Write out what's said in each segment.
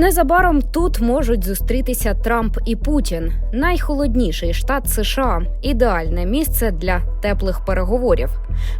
Незабаром тут можуть зустрітися Трамп і Путін. Найхолодніший штат США ідеальне місце для теплих переговорів.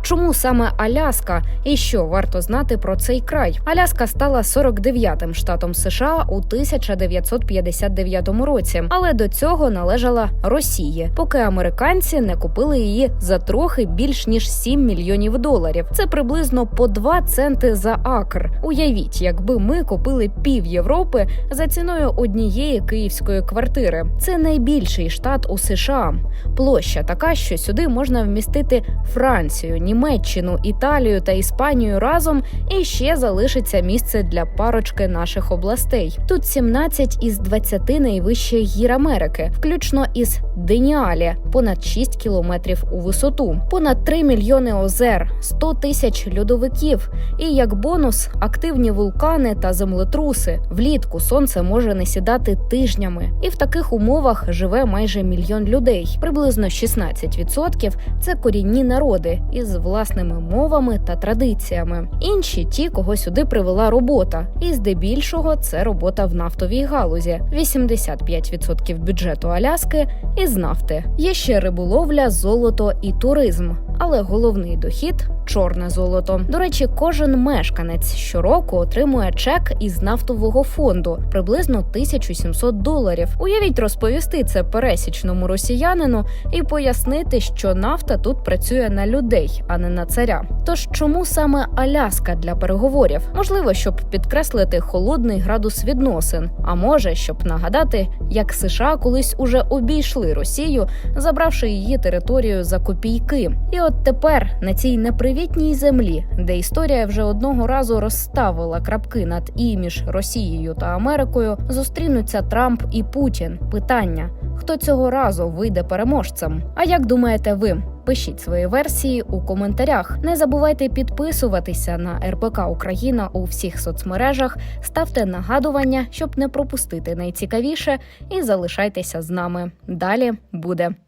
Чому саме Аляска і що варто знати про цей край? Аляска стала 49-м штатом США у 1959 році, але до цього належала Росії, поки американці не купили її за трохи більш ніж 7 мільйонів доларів. Це приблизно по 2 центи за акр. Уявіть, якби ми купили пів Європи за ціною однієї київської квартири. Це найбільший штат у США. Площа така, що сюди можна вмістити Францію, Німеччину, Італію та Іспанію разом, і ще залишиться місце для парочки наших областей. Тут 17 із 20 найвищих гір Америки, включно із Деніалі, понад 6 кілометрів у висоту, понад 3 мільйони озер, 100 тисяч льодовиків. І як бонус, активні вулкани та землетруси. Влітку сонце може не сідати тижнями, і в таких умовах живе майже мільйон людей. Приблизно 16% – це корінні народи із власними мовами та традиціями. Інші ті, кого сюди привела робота, і здебільшого це робота в нафтовій галузі. 85% бюджету Аляски із нафти. Є ще риболовля, золото і туризм. Але головний дохід чорне золото. До речі, кожен мешканець щороку отримує чек із нафтового фонду приблизно 1700 доларів. Уявіть розповісти це пересічному росіянину і пояснити, що нафта тут працює на людей, а не на царя. Тож чому саме Аляска для переговорів? Можливо, щоб підкреслити холодний градус відносин, а може, щоб нагадати, як США колись уже обійшли Росію, забравши її територію за копійки. І от тепер на цій непривітній землі, де історія вже одного разу розставила крапки над і між Росією та Америкою, зустрінуться Трамп і Путін. Питання: хто цього разу вийде переможцем? А як думаєте ви? Пишіть свої версії у коментарях. Не забувайте підписуватися на РПК Україна у всіх соцмережах, ставте нагадування, щоб не пропустити найцікавіше, і залишайтеся з нами. Далі буде.